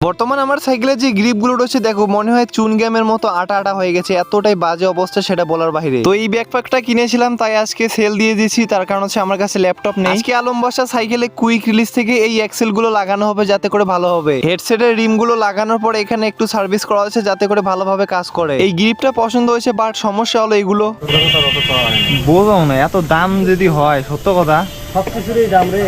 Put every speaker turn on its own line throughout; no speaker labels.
বর্তমান আমার সাইকেলের যে গ্রিপগুলো রয়েছে দেখো মনে হয় চুন গ্যামের মতো আটা আটা হয়ে গেছে এতটাই বাজে অবস্থা সেটা বলার বাইরে। তো এই ব্যাকপ্যাকটা কিনেছিলাম তাই আজকে সেল দিয়ে দিয়েছি তার কারণ হচ্ছে আমার কাছে ল্যাপটপ নেই। আজকে আলম বাসা সাইকেলে কুইক রিলিজ থেকে এই এক্সেলগুলো লাগানো হবে যাতে করে ভালো হবে। হেডসেটের রিমগুলো লাগানোর পর এখানে একটু সার্ভিস করা হয়েছে যাতে করে ভালোভাবে কাজ করে। এই গ্রিপটা পছন্দ হয়েছে বাট সমস্যা হলো এগুলো।
বোঝাও না এত দাম যদি হয় সত্য কথা।
সব কিছুরই দাম রে।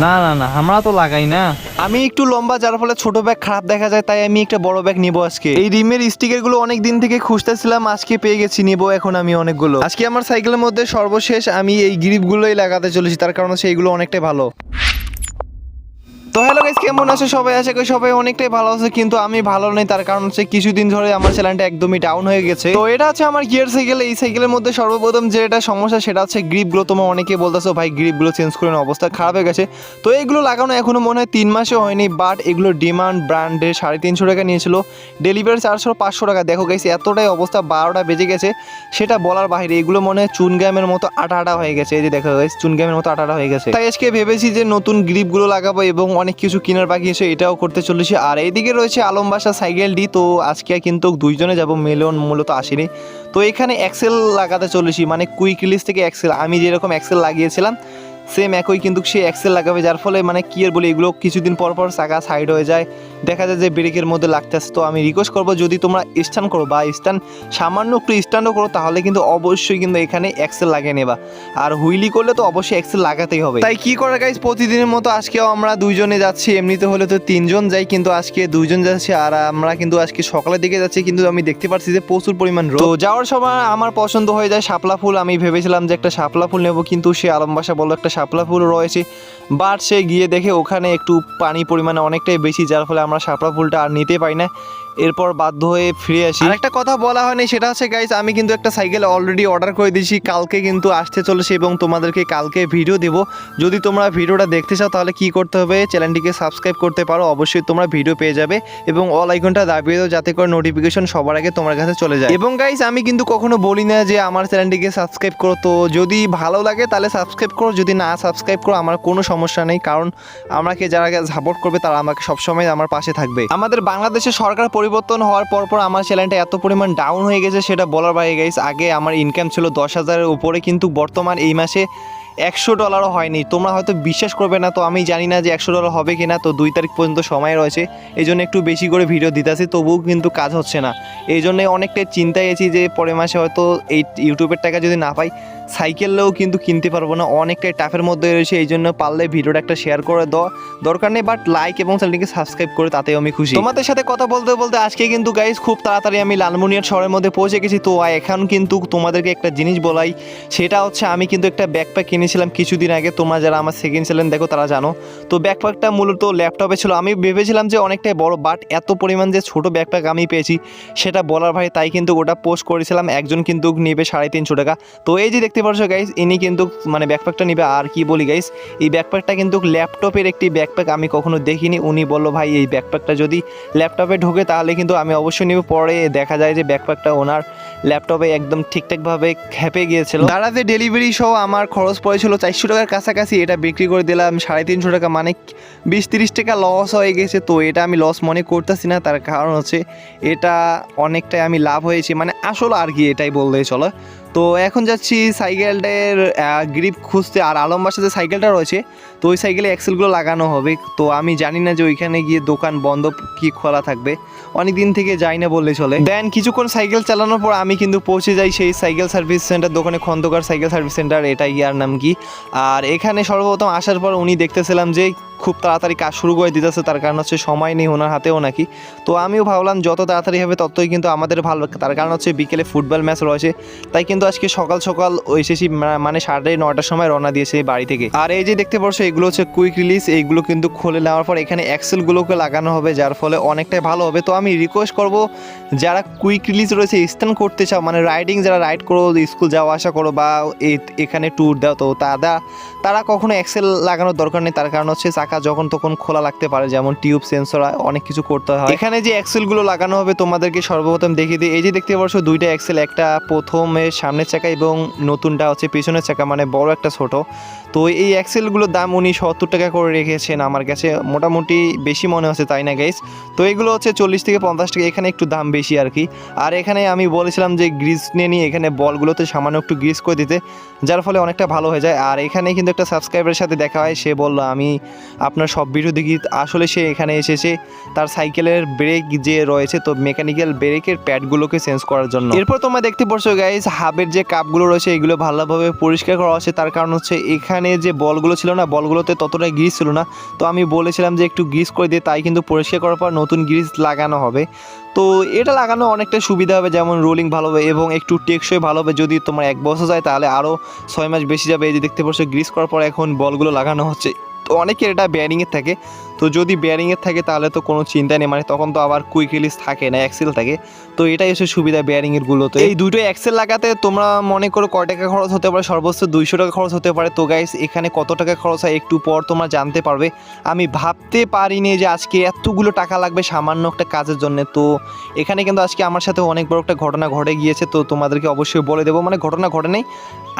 না না না, আমরা তো লাগাই না।
আমি একটু লম্বা, যার ফলে ছোট ব্যাগ খারাপ দেখা যায়, তাই আমি একটা বড় ব্যাগ নিবো আজকে। এই রিমের স্টিকারগুলো অনেক দিন থেকে খুঁজতেছিলাম, আজকে পেয়ে গেছি, নিবো এখন আমি অনেকগুলো। আজকে আমার সাইকেলের মধ্যে সর্বশেষ আমি এই গ্রিপ গুলোই লাগাতে চলেছি, তার কারণ সেইগুলো অনেকটাই ভালো। তো হ্যালো গাইস কেমন আছে? সবাই আশা করি সবাই অনেকটাই ভালো আছে, কিন্তু আমি ভালো নেই। তার কারণ হচ্ছে কিছুদিন ধরে আমার চ্যানেলটা একদমই ডাউন হয়ে গেছে। তো এটা হচ্ছে আমার গিয়ার সাইকেল এই সাইকেলের মধ্যে সর্বপ্রথম যেটা সমস্যা, সেটা হচ্ছে গ্রিপগুলো তোমার অনেকে বলতেছো, ভাই গ্রিপগুলো চেঞ্জ করে অবস্থা খারাপ হয়ে গেছে। তো এইগুলো লাগানো এখনও মনে হয় তিন মাসে হয়নি বাট এগুলো ডিমান্ড ব্র্যান্ডে সাড়ে তিনশো টাকা নিয়েছিল। ডেলিভারি চারশো পাঁচশো টাকা। দেখো গেছে এতটাই অবস্থা, বারোটা বেজে গেছে। সেটা বলার বাইরে, এগুলো মনে হয় চুনগ্যামের মতো আটা আটা হয়ে গেছে। এই যে দেখো গাইস চুনগ্যামের মতো আটা আটা হয়ে গেছে। তাই আজকে ভেবেছি যে নতুন গ্রিপগুলো লাগাবো এবং অনেক কিছু কেনার বাকি আছে, এটাও করতে চলেছি। আর এইদিকে রয়েছে আলমবাসা সাইকেলটি তো আজকে কিন্তু দুইজনে যাব মেলন মূলত আসেনি। তো এখানে এক্সেল লাগাতে চলেছি মানে কুইক রিলিজ থেকে এক্সেল আমি যেরকম এক্সেল লাগিয়েছিলাম সেম একই কিন্তু সে এক্সেল লাগাবে, যার ফলে মানে কি আর বলি, এগুলো কিছুদিন পর পর চাকা সাইড হয়ে যায়। দেখা যায় যে ব্রেকের মধ্যে লাগতে আসে তো আমি রিকোয়েস্ট করব যদি তোমরা স্ট্যান্ড করো বা স্ট্যান্ড সামান্য একটু স্ট্যান্ডও করো, তাহলে কিন্তু অবশ্যই কিন্তু এখানে এক্সেল লাগিয়ে নেবা। আর হুইলি করলে তো অবশ্যই এক্সেল লাগাতেই হবে। তাই কি করা গাইজ প্রতিদিনের মতো আজকেও আমরা দুইজনে যাচ্ছি, এমনিতে হলে তো তিনজন যাই, কিন্তু আজকে দুইজন যাচ্ছি আর আমরা কিন্তু আজকে সকালের দিকে যাচ্ছি, কিন্তু আমি দেখতে পাচ্ছি যে প্রচুর পরিমাণ রোদ। যাওয়ার সময় আমার পছন্দ হয়ে যায় শাপলা ফুল। আমি ভেবেছিলাম যে একটা শাপলা ফুল নেব, কিন্তু সে আলমবাসা বলল একটা শাপলা ফুল রয়েছে, বাট সে গিয়ে দেখে ওখানে একটু পানি পরিমাণে অনেকটাই বেশি, যার ফলে আমরা শাপলা ফুলটা আর নিতে পারি না। এরপর বাধ্য হয়ে ফিরে আসি। একটা কথা বলা হয়নি, সেটা হচ্ছে গাইস আমি কিন্তু একটা সাইকেল অলরেডি অর্ডার করে দিয়েছি। কালকে কিন্তু আসতে চলেছে এবং তোমাদেরকে কালকে ভিডিও দেব। যদি তোমরা ভিডিওটা দেখতে চাও, তাহলে কি করতে হবে? চ্যানেলটিকে সাবস্ক্রাইব করতে পারো, অবশ্যই তোমরা ভিডিও পেয়ে যাবে এবং অল আইকনটা দাবিয়ে দাও, যাতে করে নোটিফিকেশন সবার আগে তোমার কাছে চলে যায়। এবং গাইস আমি কিন্তু কখনো বলি না যে আমার চ্যানেলটিকে সাবস্ক্রাইব করো। তো যদি ভালো লাগে, তাহলে সাবস্ক্রাইব করো। যদি না সাবস্ক্রাইব করো, আমার কোনো সমস্যা নেই। কারণ আমাকে যারা সাপোর্ট করবে, তারা আমাকে সবসময় আমার পাশে থাকবে। আমাদের বাংলাদেশের সরকার পরিবর্তন হওয়ার পর পর আমার চ্যানেলটা এত পরিমাণ ডাউন হয়ে গেছে সেটা বলার বাইরে গাইস আগে আমার ইনকাম ছিল দশ হাজারের উপরে কিন্তু বর্তমান এই মাসে একশো ডলারও হয়নি। তোমরা হয়তো বিশ্বাস করবে না, তো আমি জানি না যে একশো ডলার হবে কিনা, তো দুই তারিখ পর্যন্ত সময় রয়েছে এই জন্য একটু বেশি করে ভিডিও দিতেছি, তবুও কিন্তু কাজ হচ্ছে না। এই জন্য অনেকটাই চিন্তায় আছি যে পরের মাসে হয়তো এই ইউটিউবের টাকা যদি না পাই সাইকেলও কিন্তু কিনতে পারব না, অনেকটাই টাফের মধ্যে রয়েছে, এই জন্য পারলে ভিডিওটা একটা শেয়ার করে দেওয়া দরকার নেই বাট লাইক এবং চ্যানেলটিকে সাবস্ক্রাইব করে তাতেও আমি খুশি। তোমাদের সাথে কথা বলতে বলতে আজকে কিন্তু গাইস খুব তাড়াতাড়ি আমি লালমনিয়ার শহরের মধ্যে পৌঁছে গেছি। তো এখন কিন্তু তোমাদেরকে একটা জিনিস বলাই, সেটা হচ্ছে আমি কিন্তু একটা ব্যাকপ্যাক কিনেছিলাম কিছুদিন আগে। তোমরা যারা আমার সেকেন্ড চ্যানেল দেখো তারা জানো। তো ব্যাকপ্যাকটা মূলত ল্যাপটপে ছিল। আমি ভেবেছিলাম যে অনেকটাই বড় বাট এত পরিমাণ যে ছোট ব্যাকপ্যাক আমি পেয়েছি, সেটা বলার ভাই তাই কিন্তু ওটা পোস্ট করেছিলাম। একজন কিন্তু নেবে সাড়ে তিনশো টাকা। তো এই যে দেখতে পাচ্ছ গাইস ইনি কিন্তু মানে ব্যাকপ্যাকটা নিবে, আর কি বলি গাইস এই ব্যাকপ্যাকটা কিন্তু ল্যাপটপের একটি ব্যাকপ্যাক আমি কখনো দেখিনি। উনি বলল, ভাই, এই ব্যাকপ্যাকটা যদি ল্যাপটপে ঢোকে, তাহলে কিন্তু আমি অবশ্যই নিব। পরে দেখা যায় যে ব্যাকপ্যাকটা ওনার ল্যাপটপে একদম ঠিকঠাকভাবে খেপে গিয়েছিল। যে ডেলিভারি সহ আমার খরচ পড়েছিল চারশো টাকার কাছাকাছি, এটা বিক্রি করে দিলাম সাড়ে তিনশো টাকা মানে বিশ তিরিশ টাকা লস হয়ে গেছে। তো এটা আমি লস মনে করতেছি না, তার কারণ হচ্ছে এটা অনেকটাই আমি লাভ হয়েছে। মানে আসলে আর কি এটাই বললে চলো। তো এখন যাচ্ছি সাইকেলটার গ্রিপ খুঁজতে। আর আলম বাসাতে সাইকেলটা রয়েছে, তো ওই সাইকেলে এক্সেলগুলো লাগানো হবে। তো আমি জানি না যে ওইখানে গিয়ে দোকান বন্ধ কি খোলা থাকবে। অনেক দিন থেকে যাই না বললে চলে। দেন কিছুক্ষণ সাইকেল চালানোর পর আমি কিন্তু পৌঁছে যাই সেই সাইকেল সার্ভিস সেন্টার দোকানে, খন্দকার সাইকেল সার্ভিস সেন্টার, এটাই ইয়ার নাম কি। আর এখানে সর্বপ্রথম আসার পর উনি দেখতেছিলাম যে খুব তাড়াতাড়ি কাজ শুরু করে দিতেছে, তার কারণ হচ্ছে সময় নেই ওনার হাতেও নাকি। তো আমিও ভাবলাম যত তাড়াতাড়ি হবে ততই কিন্তু আমাদের ভালো, তার কারণ হচ্ছে বিকেলে ফুটবল ম্যাচ রয়েছে, তাই কিন্তু আজকে সকাল সকাল এসেছি মানে সাড়ে নটার সময় রওনা দিয়েছে বাড়ি থেকে। আর এই যে দেখতে পাচ্ছ, এগুলো হচ্ছে কুইক রিলিজ এইগুলো কিন্তু খুলে নেওয়ার পর এখানে এক্সেলগুলোকে লাগানো হবে, যার ফলে অনেকটাই ভালো হবে। তো আমি রিকোয়েস্ট করব, যারা কুইক রিলিজ রয়েছে স্ট্যান্ড করতে চাও মানে রাইডিং যারা রাইড করো স্কুল যাওয়া আসা করো বা এখানে ট্যুর দাও, তো তারা তারা কখনো এক্সেল লাগানোর দরকার নেই, তার কারণ হচ্ছে চাকা চাকা যখন তখন খোলা লাগতে পারে, যেমন টিউব, সেন্সর অনেক কিছু করতে হয়। এখানে যে অ্যাক্সেলগুলো লাগানো হবে, তোমাদেরকে সর্বপ্রথম দেখিয়ে দিই। এই যে দেখতে পাচ্ছ দুইটা অ্যাক্সেল একটা প্রথমে সামনের চাকা এবং নতুনটা হচ্ছে পিছনের চাকা মানে বড় একটা ছোট। তো এই অ্যাক্সেলগুলোর দাম উনি সত্তর টাকা করে রেখেছেন আমার কাছে। মোটামুটি বেশি মনে হচ্ছে তাই না গাইস তো এগুলো হচ্ছে চল্লিশ থেকে পঞ্চাশ টাকা, এখানে একটু দাম বেশি আর কি। আর এখানে আমি বলেছিলাম যে গ্রিস নিয়ে নিয়ে এখানে বলগুলোতে সামান্য একটু গ্রিস করে দিতে, যার ফলে অনেকটা ভালো হয়ে যায়। আর এখানে কিন্তু একটা সাবস্ক্রাইবারের সাথে দেখা হয়, সে বলল, আমি আপনার সব বিরোধী দেখি, আসলে সে এখানে এসেছে, তার সাইকেলের ব্রেক যে রয়েছে, তো মেকানিক্যাল ব্রেকের প্যাডগুলোকে চেঞ্জ করার জন্য। এরপর তোমরা দেখতে পাচ্ছ গাইস হাবের যে কাপগুলো রয়েছে, এগুলো ভালোভাবে পরিষ্কার করা হচ্ছে। তার কারণ হচ্ছে, এখানে যে বলগুলো ছিল না বলগুলোতে ততটা গ্রিস ছিল না। তো আমি বলেছিলাম যে একটু গ্রিস করে দিয়ে তাই কিন্তু পরিষ্কার করার পর নতুন গ্রিস লাগানো হবে। তো এটা লাগানো অনেকটা সুবিধা হবে, যেমন রোলিং ভালো হবে এবং একটু টেকসই ভালো হবে। যদি তোমার এক বছর যায়, তাহলে আরও ছয় মাস বেশি যাবে। এই যে দেখতে পাচ্ছ গ্রিস করার পর এখন বলগুলো লাগানো হচ্ছে। তো অনেকের এটা বেয়ারিংয়ের থাকে। তো যদি বেয়ারিংয়ের থাকে, তাহলে তো কোনো চিন্তা নেই। মানে তখন তো আবার কুইক রিলিজ থাকে না অ্যাক্সেল থাকে। তো এটাই হচ্ছে সুবিধা বেয়ারিংয়ের গুলোতে এই দুটো অ্যাক্সেল লাগাতে তোমরা মনে করো কয় টাকা খরচ হতে পারে? সর্বোচ্চ দুইশো টাকা খরচ হতে পারে। তো গাইস এখানে কত টাকা খরচ হয় একটু পর তোমরা জানতে পারবে। আমি ভাবতে পারিনি যে আজকে এতগুলো টাকা লাগবে সামান্য একটা কাজের জন্য। তো এখানে কিন্তু আজকে আমার সাথে অনেক বড় একটা ঘটনা ঘটে গিয়েছে। তো তোমাদেরকে অবশ্যই বলে দেবো। মানে ঘটনা ঘটে নেই।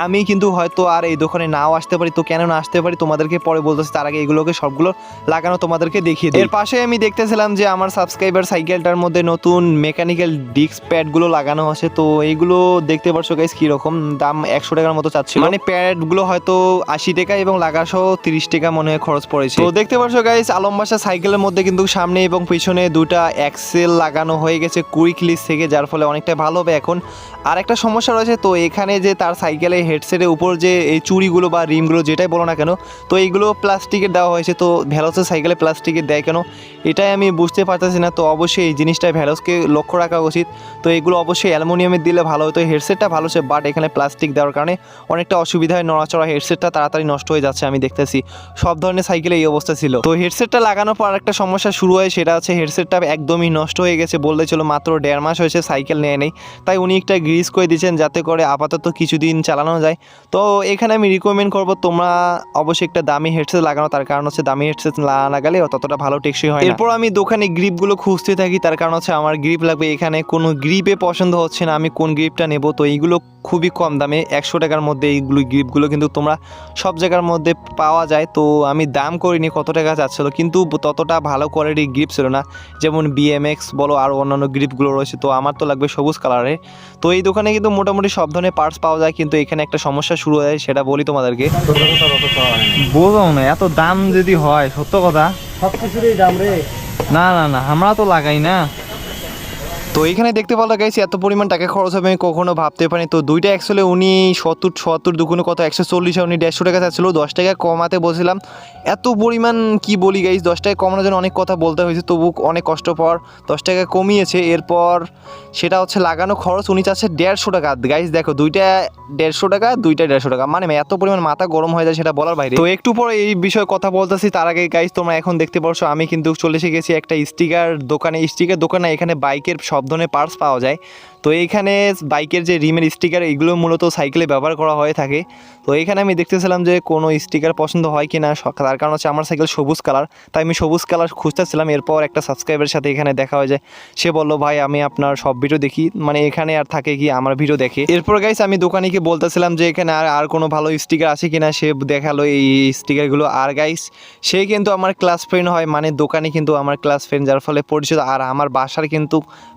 আমি কিন্তু হয়তো আর এই দোকানে নাও আসতে পারি। তো কেন না আসতে পারি? তোমাদেরকে পরে বলতেছি। তার আগে এগুলোকে সবগুলো লাগানো। তোমাদেরকে দেখিয়ে দিই। এর পাশে আমি দেখতেছিলাম যে আমার সাবস্ক্রাইবার সাইকেলটার মধ্যে নতুন মেকানিক্যাল ডিস্ক প্যাডগুলো লাগানো আছে। তো এইগুলো দেখতে পারছ গাইস কীরকম? দাম একশো টাকার মতো চাচ্ছিল। মানে প্যাডগুলো হয়তো আশি টাকা এবং লাগাসহ তিরিশ টাকা মনে হয় খরচ পড়েছে। তো দেখতে পারছ গাইস আলমবাসা সাইকেলের মধ্যে কিন্তু সামনে এবং পিছনে দুটা অ্যাক্সেল লাগানো হয়ে গেছে কুইক লিস থেকে যার ফলে অনেকটা ভালো হবে এখন। আর একটা সমস্যা রয়েছে তো এখানে যে তার সাইকেলে হেডসেটের উপর যে এই চুড়িগুলো বা রিমগুলো যেটাই বলো না কেন তো এইগুলো প্লাস্টিকের দেওয়া হয়েছে। তো ভ্যালোসের সাইকেলে প্লাস্টিকের দেয় কেন? এটাই আমি বুঝতে পারতেছি না। তো অবশ্যই এই জিনিসটা ভ্যালোসকে লক্ষ্য রাখা উচিত। তো এগুলো অবশ্যই অ্যালুমিনিয়ামের দিলে ভালো হতো। হেডসেটটা ভালো সে বাট এখানে প্লাস্টিক দেওয়ার কারণে অনেকটা অসুবিধা হয়। নড়াচড়া হেডসেটটা তাড়াতাড়ি নষ্ট হয়ে যাচ্ছে আমি দেখতেছি। সব ধরনের সাইকেলে এই অবস্থা ছিল। তো হেডসেটটা লাগানোর পর একটা সমস্যা শুরু হয়, সেটা হচ্ছে হেডসেটটা একদমই নষ্ট হয়ে গেছে বলতে ছিল। মাত্র দেড় মাস হয়েছে, সাইকেল নেয় নেই। তাই উনি একটা গ্রিস করে দিয়েছেন যাতে করে আপাতত কিছুদিন চালানো যায়। তো এখানে আমি রিকমেন্ড করব, তোমরা অবশ্যই একটা দামি হেডসেট লাগানো। তার কারণ হচ্ছে দামি হেডসেট না লাগালে ততটা ভালো টেকসই হয় এরপর আমি দোকানে গ্রিপগুলো খুঁজতে থাকি, তার কারণ হচ্ছে আমার গ্রিপ লাগবে এখানে। কোনো গ্রিপে পছন্দ হচ্ছে না, আমি কোন গ্রিপটা নেব? তো এইগুলো খুবই কম দামে, একশো টাকার মধ্যে এইগুলো গ্রিপগুলো কিন্তু তোমরা সব জায়গার মধ্যে পাওয়া যায়। তো আমি দাম করিনি, কত টাকা যাচ্ছিল, কিন্তু ততটা ভালো কোয়ালিটির গ্রিপ ছিল না। যেমন বিএমএক্স বলো, আর অন্যান্য গ্রিপগুলো রয়েছে, তো আমার তো লাগবে সবুজ কালারের তো এই দোকানে কিন্তু মোটামুটি সব ধরনের পার্টস পাওয়া যায় কিন্তু এখানে একটা সমস্যা শুরু হয় সেটা বলি তোমাদেরকে।
বোঝো না এত দাম যদি হয় সত্য কথা?
সব কিছুরই দাম রে।
না না না আমরা তো লাগাই না।
তো এখানে দেখতে পাওয়া গেছে এত পরিমাণ টাকা খরচ হবে, আমি কখনো ভাবতে পারিনি। তো দুইটা অ্যাকচুয়ালি উনি সত্তর সত্তর দুগুণে কত, একশো চল্লিশে, উনি দেড়শো টাকা চাচ্ছিল, দশ টাকা কমাতে বলছিলাম। এত পরিমাণ কি বলি গাইস দশ টাকা কমানোর জন্য অনেক কথা বলতে হয়েছে, তবু অনেক কষ্ট পর দশ টাকা কমিয়েছে। এরপর সেটা হচ্ছে লাগানো খরচ, উনি চাচ্ছে দেড়শো টাকা। গাইস দেখো, দুইটা দেড়শো টাকা, দুইটা দেড়শো টাকা। মানে এত পরিমাণ মাথা গরম হয়ে যায় সেটা বলার বাইরে। তো একটু পর এই বিষয়ে কথা বলতেছি, তার আগে গাইস তোমরা এখন দেখতে পারছ, আমি কিন্তু চলে এসে গেছি একটা স্টিকার দোকানে। স্টিকার দোকানে এখানে বাইকের সব ধরনের পার্টস পাওয়া যায়। তো এইখানে বাইকের যে রিমের স্টিকার, এগুলো মূলত সাইকেলে ব্যবহার করা হয়ে থাকে। তো এখানে আমি দেখতেছিলাম যে কোনো স্টিকার পছন্দ হয় কি না তার কারণ হচ্ছে আমার সাইকেল সবুজ কালার, তাই আমি সবুজ কালার খুঁজতেছিলাম। এরপর একটা সাবস্ক্রাইবের সাথে এখানে দেখা হয়ে যায়। সে বলল, ভাই, আমি আপনার সব ভিডিও দেখি। মানে এখানে আর থাকে কি, আমার ভিডিও দেখে। এরপর গাইস আমি দোকানিকে বলতেছিলাম যে এখানে আর আর কোনো ভালো স্টিকার আছে কি না সে দেখাল এই স্টিকারগুলো আর গাইস সে কিন্তু আমার ক্লাস ফ্রেন্ড হয় মানে দোকানে কিন্তু আমার ক্লাস ফ্রেন্ড যার ফলে পরিচিত। আর আমার বাসার কিন্তু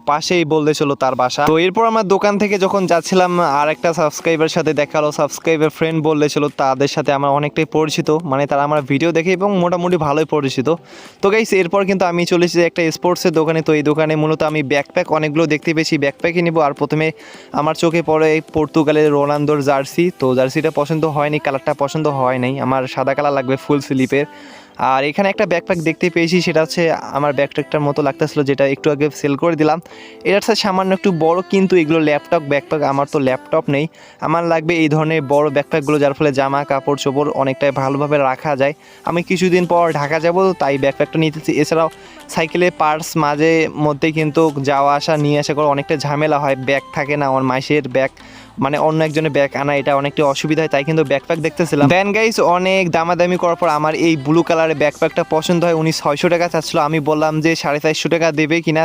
পাশেই বলতে চলো তার বাসা। তো এরপর আমার দোকান থেকে যখন যাচ্ছিলাম আর একটা সাবস্ক্রাইবার সাথে দেখাল সাবস্ক্রাইবার ফ্রেন্ড বললে ছিল তাদের সাথে আমার অনেকটাই পরিচিত। মানে তারা আমার ভিডিও দেখে এবং মোটামুটি ভালোই পরিচিত। তো গাইস এরপর কিন্তু আমি চলে এসেছি একটা স্পোর্টসের দোকানে। তো এই দোকানে মূলত আমি ব্যাকপ্যাক অনেকগুলো দেখতে পেয়েছি। ব্যাকপ্যাকই নিব। আর প্রথমে আমার চোখে পড়ে এই পর্তুগালের রোনালদোর জার্সি। তো জার্সিটা পছন্দ হয়নি কালারটা পছন্দ হয় নাই। আমার সাদা কালার লাগবে ফুল স্লিপের আর এখানে একটা ব্যাকপ্যাক দেখতে পেয়েছি, সেটা হচ্ছে আমার ব্যাকপ্যাকটার মতো লাগতেছিল, যেটা একটু আগে সেল করে দিলাম। এটার সাথে সামান্য একটু বড়, কিন্তু এগুলো ল্যাপটপ ব্যাকপ্যাক আমার তো ল্যাপটপ নেই। আমার লাগবে এই ধরনের বড় ব্যাকপ্যাকগুলো যার ফলে জামা, কাপড়, চোপড় অনেকটাই ভালোভাবে রাখা যায়। আমি কিছুদিন পর ঢাকা যাব তাই ব্যাকপ্যাকটা নিতেছি। এছাড়াও সাইকেলে পার্স মাঝে মধ্যে কিন্তু যাওয়া, আসা, নিয়ে আসা করে অনেকটা ঝামেলা হয়। ব্যাগ থাকে না, আমার মাসের ব্যাগ মানে অন্য একজনের ব্যাগ আনা, এটা অনেকটা অসুবিধা হয়, তাই কিন্তু ব্যাকপ্যাক দেখতেছিলাম। দেন গাইস অনেক দামাদামি করার পর আমার এই ব্লু কালারের ব্যাকপ্যাকটা পছন্দ হয়, উনি ছয়শো টাকা চাচ্ছিল, আমি বললাম যে সাড়ে চারশো টাকা দেবে কিনা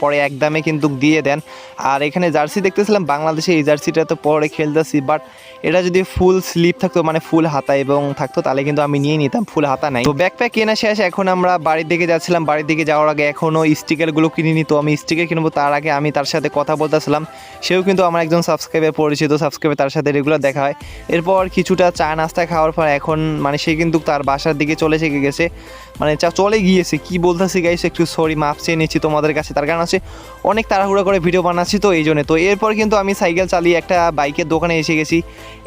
পরে এক দামে কিন্তু দিয়ে দেন। আর এখানে জার্সি দেখতেছিলাম, বাংলাদেশে এই জার্সিটা তো পরে খেলতেছি বাট এটা যদি ফুল স্লিপ থাকতো মানে ফুল হাতা এবং থাকতো, তাহলে কিন্তু আমি নিয়ে নিতাম ফুল হাতা নাই। তো ব্যাকপ্যাক কেনা শেষ, এখন আমরা বাড়ির দিকে যাচ্ছিলাম, বাড়ির দিকে যাওয়ার আগে এখনও স্টিকারগুলো কিনিনি তো আমি স্টিকার কিনবো, তার আগে আমি তার সাথে কথা বলতেছিলাম, সেও কিন্তু আমার একজন সাবস্ক্রাইবার পরিচিত সাবস্ক্রাইবার তার সাথে রেগুলার দেখা হয়। এরপর কিছুটা চা নাস্তা খাওয়ার পর এখন মানে সে কিন্তু তার বাসার দিকে চলে এসে গেছে। মানে চা চলে গিয়েছে, কি বলতেছি গাইস একটু সরি মাপ চেয়ে নিচ্ছি তোমাদের কাছে। তার কারণ আছে অনেক তাড়াহুড়া করে ভিডিও বানাচ্ছি তো, এই জন্য। তো এরপর কিন্তু আমি সাইকেল চালিয়ে একটা বাইকের দোকানে এসে গেছি।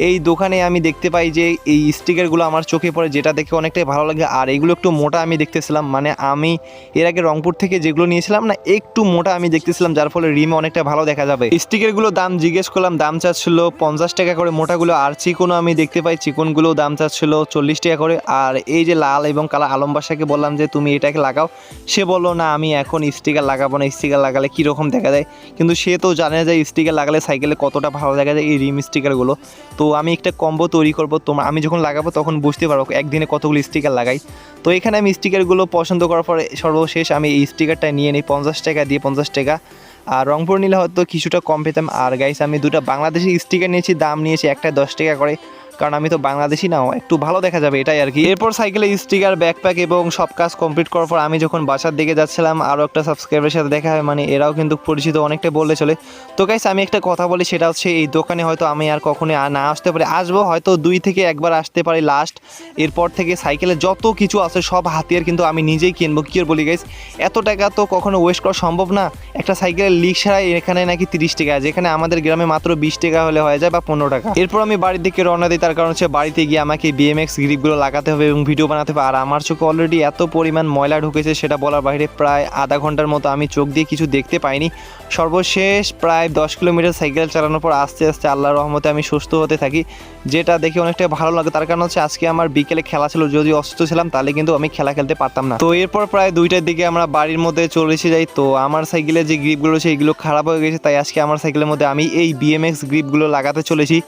এই দোকানে আমি দেখতে পাই যে এই স্টিকারগুলো আমার চোখে পড়ে, যেটা দেখে অনেকটাই ভালো লাগে। আর এগুলো একটু মোটা আমি দেখতেছিলাম। মানে আমি এর আগে রংপুর থেকে যেগুলো নিয়েছিলাম না, একটু মোটা আমি দেখতেছিলাম, যার ফলে রিমে অনেকটা ভালো দেখা যাবে। স্টিকারগুলো দাম জিজ্ঞেস করলাম, দাম চাচ্ছিল পঞ্চাশ টাকা করে, মোটাগুলো আর চিকনও আমি দেখতে পাই চিকনগুলো দাম চাচ্ছিল চল্লিশ টাকা করে। আর এই যে লাল এবং কালা আলম বাসাকে বললাম যে, তুমি এটাকে লাগাও। সে বলল, না, আমি এখন স্টিকার লাগাবো না স্টিকার লাগালে কীরকম দেখা যায়? কিন্তু সে তো জানে যে স্টিকার লাগালে সাইকেলে কতটা ভালো দেখা যায় এই রিম স্টিকারগুলো তো আমি একটা কম্বো তৈরি করব তোমার আমি যখন লাগাবো তখন বুঝতে পারব একদিনে কতগুলো স্টিকার লাগাই। তো এখানে আমি স্টিকারগুলো পছন্দ করার পরে সর্বশেষ আমি এই স্টিকারটা নিয়ে নিই, পঞ্চাশ টাকা দিয়ে পঞ্চাশ টাকা। আর রংপুর নিলে হয়তো কিছুটা কম পেতাম। আর গাইস আমি দুটা বাংলাদেশি স্টিকার নিয়েছি, দাম নিয়েছি একটা দশ টাকা করে। কারণ আমি তো বাংলাদেশি নাও একটু ভালো দেখা যাবে এটাই আর কি। এরপর সাইকেলে স্টিকার ব্যাকপ্যাক এবং সব কাজ কমপ্লিট করার পর আমি যখন বাসার দিকে যাচ্ছিলাম, আরও একটা সাবস্ক্রাইবারের সাথে দেখা হয় মানে এরাও কিন্তু পরিচিত অনেকটা বললে চলে। তো গাইস আমি একটা কথা বলি, সেটা হচ্ছে এই দোকানে হয়তো আমি আর কখনোই আর না আসতে পারি। আসব, হয়তো দুই থেকে একবার আসতে পারি লাস্ট এরপর থেকে সাইকেলে যত কিছু আছে, সব হাতিয়ার কিন্তু আমি নিজেই কিনবো। কি বলি গাইস এত টাকা তো কখনো ওয়েস্ট করা সম্ভব না। একটা সাইকেলের লিক ছাড়াই এখানে নাকি তিরিশ টাকা, যেখানে আমাদের গ্রামে মাত্র বিশ টাকা হলে হয়ে যায় বা পনেরো টাকা। এরপর আমি বাড়ির দিকে রওনা দিই তার কারণ হচ্ছে বাড়িতে গিয়ে আমাকে বিএমএক্স গ্রিপগুলো লাগাতে হবে এবং ভিডিও বানাতে হবে। আর আমার চোখে অলরেডি এত পরিমাণ ময়লা ঢুকেছে, সেটা বলার বাইরে প্রায় আধা ঘণ্টার মতো আমি চোখ দিয়ে কিছু দেখতে পাইনি। সর্বশেষ প্রায় দশ কিলোমিটার সাইকেল চালানোর পর আস্তে আস্তে আল্লাহর রহমতে আমি সুস্থ হতে থাকি, যেটা দেখে অনেকটা ভালো লাগে। তার কারণ হচ্ছে আজকে আমার বিকেলে খেলা ছিল যদি অসুস্থ ছিলাম, তাহলে কিন্তু আমি খেলা খেলতে পারতাম না। তো এরপর প্রায় দুইটার দিকে আমরা বাড়ির মধ্যে চলে এসে যাই। তো আমার সাইকেলে যে গ্রিপগুলো রয়েছে সেইগুলো খারাপ হয়ে গেছে, তাই আজকে আমার সাইকেলের মধ্যে আমি এই বিএমএক্স গ্রিপগুলো লাগাতে চলেছি।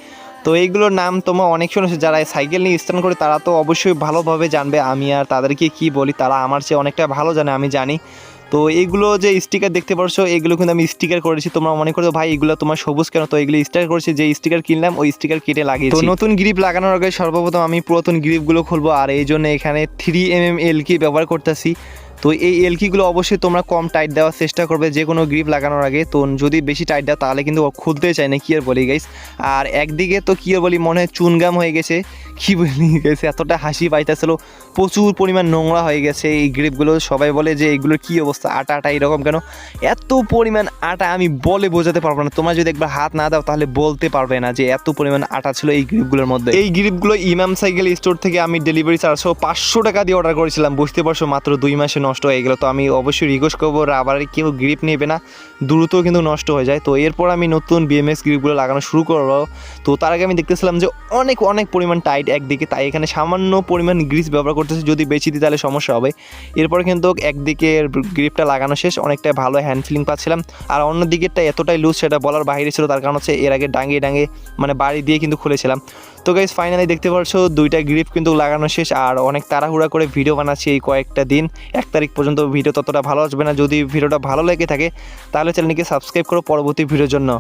তো এইগুলোর নাম তোমরা অনেক শুনেছো, যারা সাইকেল নিয়ে স্টান করে, তারা তো অবশ্যই ভালোভাবে জানবে আমি আর তাদেরকে কি বলি, তারা আমার চেয়ে অনেকটা ভালো জানে, আমি জানি। তো এইগুলো যে স্টিকার দেখতে পারছ এগুলো কিন্তু আমি স্টিকার করেছি। তোমরা মনে করো ভাই, এগুলো তোমার সবুজ কেন? তো এগুলো স্টিকার করেছি, যে স্টিকার কিনলাম, ওই স্টিকার কেটে লাগিয়েছি। তো নতুন গ্রিপ লাগানোর আগে সর্বপ্রথম আমি পুরাতন গ্রিপগুলো খুলবো, আর এই জন্য এখানে থ্রি এম এম এল কি ব্যবহার করতেছি। তো এই এলকিগুলো অবশ্যই তোমরা কম টাইট দেওয়ার চেষ্টা করবে, যে কোনো গ্রিপ লাগানোর আগে। তো যদি বেশি টাইট দাও, তাহলে কিন্তু খুলতে চায় না, কি আর বলি গাইস আর একদিকে তো কি আর বলি, মনে হয় চুনগাম হয়ে গেছে। কি বলি গেছে এতটা হাসি পাইতেছিল, প্রচুর পরিমাণ নোংরা হয়ে গেছে এই গ্রিপগুলো সবাই বলে যে এইগুলোর কি অবস্থা? আটা আটা, এরকম কেন? এত পরিমাণ আটা আমি বলে বোঝাতে পারব না। তোমরা যদি একবার হাত না দাও, তাহলে বলতে পারবে না যে, এত পরিমাণ আটা ছিল এই গ্রিপগুলোর মধ্যে। এই গ্রিপগুলো ইমাম সাইকেল স্টোর থেকে আমি ডেলিভারি চারশো পাঁচশো টাকা দিয়ে অর্ডার করেছিলাম, বুঝতে পারছ? মাত্র দুই মাসে নষ্ট হয়ে গেলো, তো আমি অবশ্যই রিকোয়েস্ট করব রাবারে কেউ গ্রিপ নেবে না দ্রুত কিন্তু নষ্ট হয়ে যায়। তো এরপর আমি নতুন বিএমএস গ্রিপগুলো লাগানো শুরু করব। তো তার আগে আমি দেখতেছিলাম যে অনেক অনেক পরিমাণ টাইট একদিকে, তাই এখানে সামান্য পরিমাণ গ্রিস ব্যবহার করতেছি, যদি বেশি দিই তাহলে সমস্যা হবে। এরপর কিন্তু একদিকে গ্রিপটা লাগানো শেষ অনেকটাই ভালো হ্যান্ড ফিলিং পাচ্ছিলাম। আর অন্য দিকেরটা এতটাই লুজ সেটা বলার বাইরে ছিল, তার কারণ হচ্ছে এর আগে ডাঙিয়ে ডাঙিয়ে মানে বাড়ি দিয়ে কিন্তু খুলেছিলাম। তো গাইজ ফাইনালি দেখতে পারছ, দুইটা গ্রিপ কিন্তু লাগানো শেষ, আর অনেক তাড়াহুড়া করে ভিডিও বানাচ্ছি এই কয়েকটা দিন। এক তারিখ পর্যন্ত ভিডিও ততটা ভালো আসবে না। যদি ভিডিওটা ভালো লেগে থাকে, তাহলে চ্যানেলকে সাবস্ক্রাইব করো পরবর্তী ভিডিওর জন্য।